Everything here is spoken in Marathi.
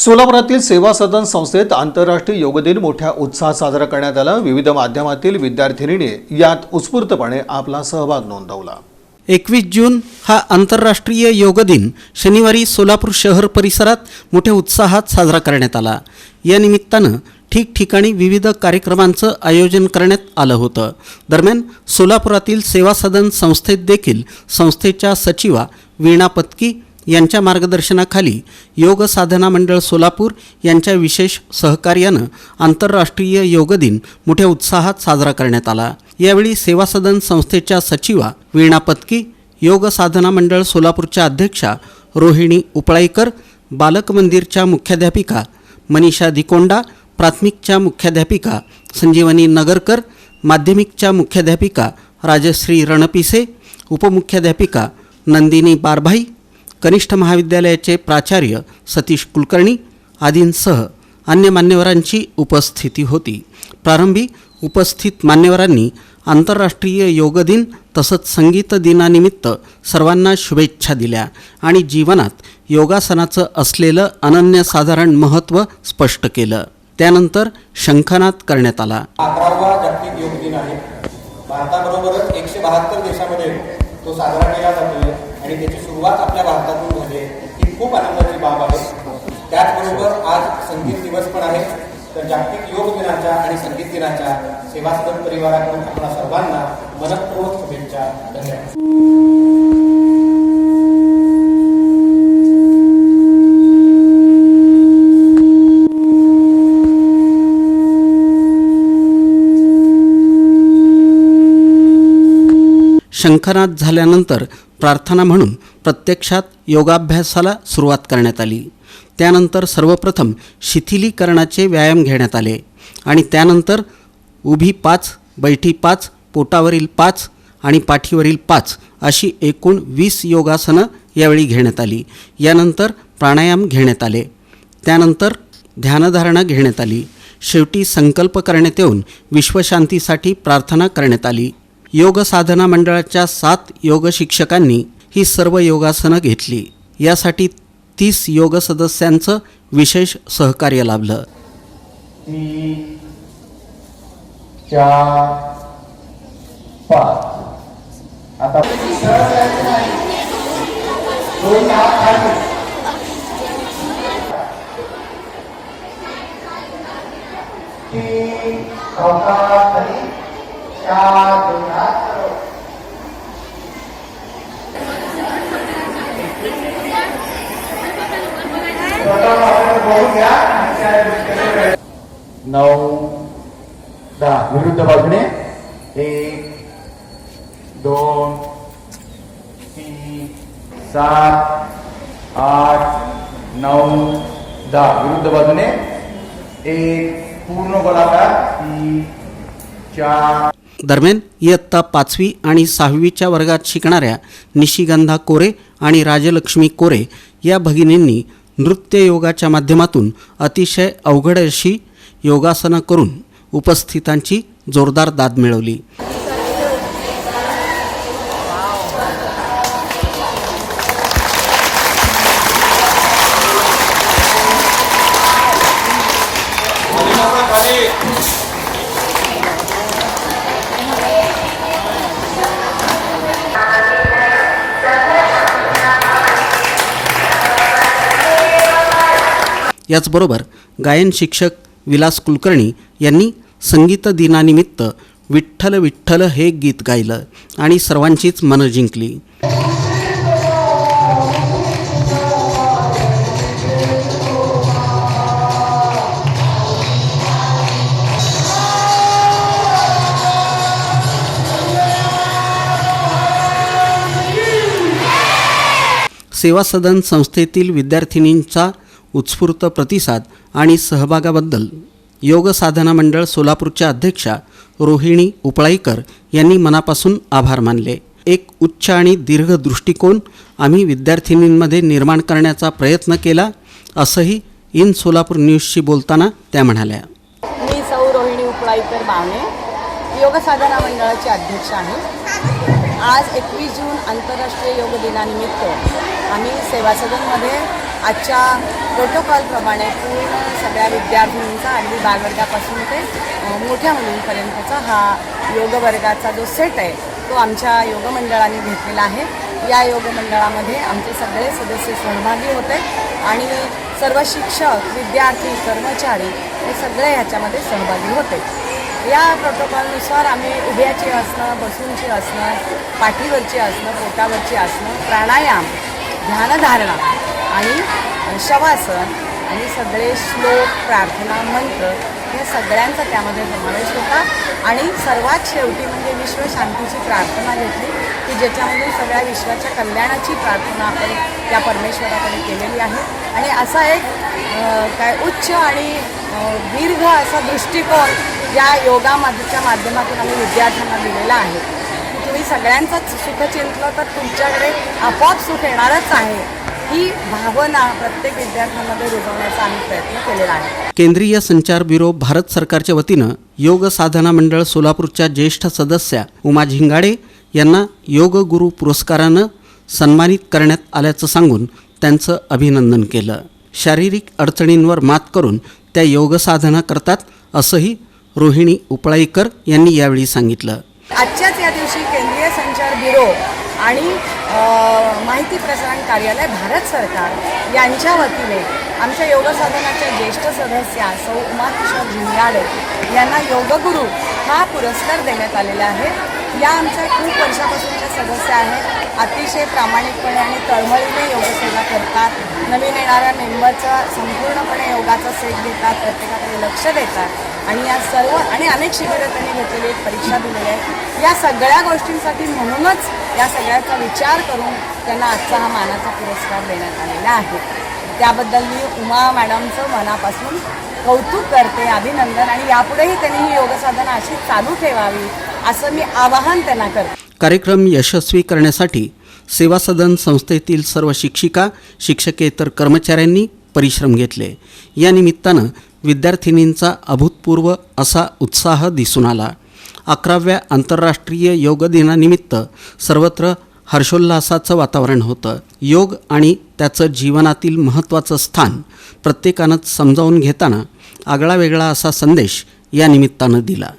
सोलापुरातील सेवा सदन संस्थेत आंतरराष्ट्रीय योग दिन मोठ्या उत्साहात साजरा करण्यात आला. विविध माध्यमातील विद्यार्थिनीने यात उत्स्फूर्तपणे आपला सहभाग नोंदवला. एकवीस जून हा आंतरराष्ट्रीय योग दिन शनिवारी सोलापूर शहर परिसरात मोठ्या उत्साहात साजरा करण्यात आला. या निमित्तानं ठिकठिकाणी विविध कार्यक्रमांचं आयोजन करण्यात आलं होतं. दरम्यान सोलापुरातील सेवा सदन संस्थेत देखील संस्थेच्या सचिवा वीणा पत्की यांच्या मार्गदर्शनाखाली योग साधना मंडळ सोलापूर यांच्या विशेष सहकार्यानं आंतरराष्ट्रीय योग दिन मोठ्या उत्साहात साजरा करण्यात आला. यावेळी सेवा सदन संस्थेच्या सचिवा वीणा पत्की योग साधना मंडळ सोलापूरच्या अध्यक्षा रोहिणी उपळाईकर बालक मंदिरच्या मुख्याध्यापिका मनीषा दिकोंडा प्राथमिकच्या मुख्याध्यापिका संजीवनी नगरकर माध्यमिकच्या मुख्याध्यापिका राजश्री रणपिसे उपमुख्याध्यापिका नंदिनी बारभाई कनिष्ठ महाविद्यालयाचे प्राचार्य सतीश कुलकर्णी आदींसह अन्य मान्यवरांची उपस्थिती होती. प्रारंभी उपस्थित मान्यवरांनी आंतरराष्ट्रीय योग दिन तसंच संगीत दिनानिमित्त सर्वांना शुभेच्छा दिल्या आणि जीवनात योगासनाचं असलेलं अनन्यसाधारण महत्त्व स्पष्ट केलं. त्यानंतर शंखनाद करण्यात आला. अकरावा जागतिक योग दिन आहे. भारताबरोबरच एकशे बहात्तर देशामध्ये तो साजरा केला जातो आणि त्याची सुरुवात आपल्या भारतातून झाली आहे. ही खूप आनंदाची बाब आहे. त्याचबरोबर आज संगीत दिवस पण आहे. तर जागतिक योग दिनाच्या आणि संगीत दिनाच्या सेवा परिवाराकडून आपल्या सर्वांना मनपूर्वक शुभेच्छा. धन्यवाद. शंखनाद झाल्यानंतर प्रार्थना म्हणून प्रत्यक्षात योगाभ्यासाला सुरुवात करण्यात आली. त्यानंतर सर्वप्रथम शिथिलीकरणाचे व्यायाम घेण्यात आले आणि त्यानंतर उभी पाच बैठी पाच पोटावरील पाच आणि पाठीवरील पाच अशी एकूण वीस योगासनं यावेळी घेण्यात आली. यानंतर प्राणायाम घेण्यात आले. त्यानंतर ध्यानधारणा घेण्यात आली. शेवटी संकल्प करण्यात येऊन विश्वशांतीसाठी प्रार्थना करण्यात आली. योग साधना मंडळाच्या सात योग शिक्षकांनी ही सर्व योगासनं घेतली. यासाठी तीस योग सदस्यांचं विशेष सहकार्य लाभलं. तीन चार पाच. आता तीन चार दोन हात सरळ. प्रथम आपण बघून घ्या आणि त्या दृष्टीने नऊ दहा. विरुद्ध बाजूने. एक दोन तीन सात आठ नऊ दहा. विरुद्ध बाजूने. एक पूर्ण गोलाकार. तीन चार. दरम्यान इयत्ता पाचवी आणि सहावीच्या वर्गात शिकणाऱ्या निशिगंधा कोरे आणि राजलक्ष्मी कोरे या भगिनींनी नृत्य योगाच्या माध्यमातून अतिशय अवघड अशी योगासनं करून उपस्थितांची जोरदार दाद मिळवली. याचबरोबर गायन शिक्षक विलास कुलकर्णी यांनी संगीत दिनानिमित्त विठ्ठल विठ्ठल हे गीत गायलं आणि सर्वांचीच मनं जिंकली. सेवा सदन संस्थेतील विद्यार्थिनींचा उत्स्फूर्त प्रतिसाद आणि सहभागाबद्दल योग साधना मंडळ सोलापूरच्या अध्यक्षा रोहिणी उपळाईकर यांनी मनापासून आभार मानले. एक उच्च आणि दीर्घ दृष्टिकोन आम्ही विद्यार्थिनींमध्ये निर्माण करण्याचा प्रयत्न केला असंही इन सोलापूर न्यूजशी बोलताना त्या म्हणाल्या. मी सौ रोहिणी उपळाईकर बावणे योग साधना मंडळाची अध्यक्ष आहे. आज एकवीस जून आंतरराष्ट्रीय योग दिनानिमित्त आम्ही सेवा सदनमध्ये आजच्या प्रोटोकॉलप्रमाणे पूर्ण सगळ्या विद्यार्थ्यांचा अगदी बालवर्गापासून ते मोठ्या मुलींपर्यंतचा हा योग वर्गाचा जो सेट आहे तो आमच्या योगमंडळाने घेतलेला आहे. या योगमंडळामध्ये आमचे सगळे सदस्य सहभागी होते आणि सर्व शिक्षक विद्यार्थी कर्मचारी हे सगळे ह्याच्यामध्ये सहभागी होते. या प्रोटोकॉलनुसार आम्ही उभ्याची असणं बसूनची असणं पाठीवरची असणं पोटावरची असणं प्राणायाम ध्यानधारणा आणि शवासन आणि सगळे श्लोक प्रार्थना मंत्र हे सगळ्यांचा त्यामध्ये समावेश होता. आणि सर्वात शेवटी म्हणजे विश्वशांतीची प्रार्थना घेतली की ज्याच्यामधून सगळ्या विश्वाच्या कल्याणाची प्रार्थना आपण त्या परमेश्वराकडे केलेली आहे. आणि असा एक काय उच्च आणि दीर्घ असा दृष्टिकोन या योगामध्येच्या माध्यमातून आम्ही विद्यार्थ्यांना दिलेला आहे. की तुम्ही सगळ्यांचंच सुख चिंतलं तर तुमच्याकडे आपोआप सुख येणारच आहे. ही भावना प्रत्येक विद्यार्थ्यांमध्ये रुजवण्याचा आम्ही प्रयत्न केलेला आहे. केंद्रीय संचार ब्युरो भारत सरकारच्या वतीनं योग साधना मंडळ सोलापूरच्या ज्येष्ठ सदस्या उमा झिंगाडे यांना योग गुरु पुरस्कारानं सन्मानित करण्यात आल्याचं सांगून त्यांचं अभिनंदन केलं. शारीरिक अडचणींवर मात करून त्या योग साधना करतात असंही रोहिणी उपळाईकर यांनी यावेळी सांगितलं. आजच्याच या दिवशी केंद्रीय संचार ब्युरो आणि माहिती प्रसारण कार्यालय भारत सरकार यांच्या वतीने आमच्या योग साधनाच्या ज्येष्ठ सदस्या सौ उमाकिशोर झिंगाडे यांना योगगुरू हा पुरस्कार देण्यात आलेला आहे. या आमच्या खूप वर्षापासूनच्या सदस्य आहेत. अतिशय प्रामाणिकपणे आणि तळमळीने योगसेवा करतात. नवीन येणाऱ्या मेंबरचा संपूर्णपणे योगाचा सेट घेतात प्रत्येकाकडे लक्ष देतात. आणि या सर्व आणि अनेक शिबिरं त्यांनी घेतलेली आहेत परीक्षा दिलेल्या आहेत या सगळ्या गोष्टींसाठी म्हणूनच या सगळ्याचा विचार करून त्यांना आजचा हा मानाचा पुरस्कार देण्यात आलेला आहे. त्याबद्दल मी उमा मॅडमचं मनापासून कौतुक करते अभिनंदन आणि यापुढेही त्यांनी ही योगसाधना अशी चालू ठेवावी असं मी आवाहन त्यांना करते. कार्यक्रम यशस्वी करण्यासाठी सेवा सदन संस्थेतील सर्व शिक्षिका शिक्षकेतर कर्मचाऱ्यांनी परिश्रम घेतले. या निमित्तानं विद्यार्थिनींचा अभूतपूर्व असा उत्साह दिसून आला. अकराव्या आंतरराष्ट्रीय योग दिनानिमित्त सर्वत्र हर्षोल्लासाचं वातावरण होतं. योग आणि त्याचं जीवनातील महत्त्वाचं स्थान प्रत्येकानंच समजावून घेताना आगळावेगळा असा संदेश या निमित्तानं दिला.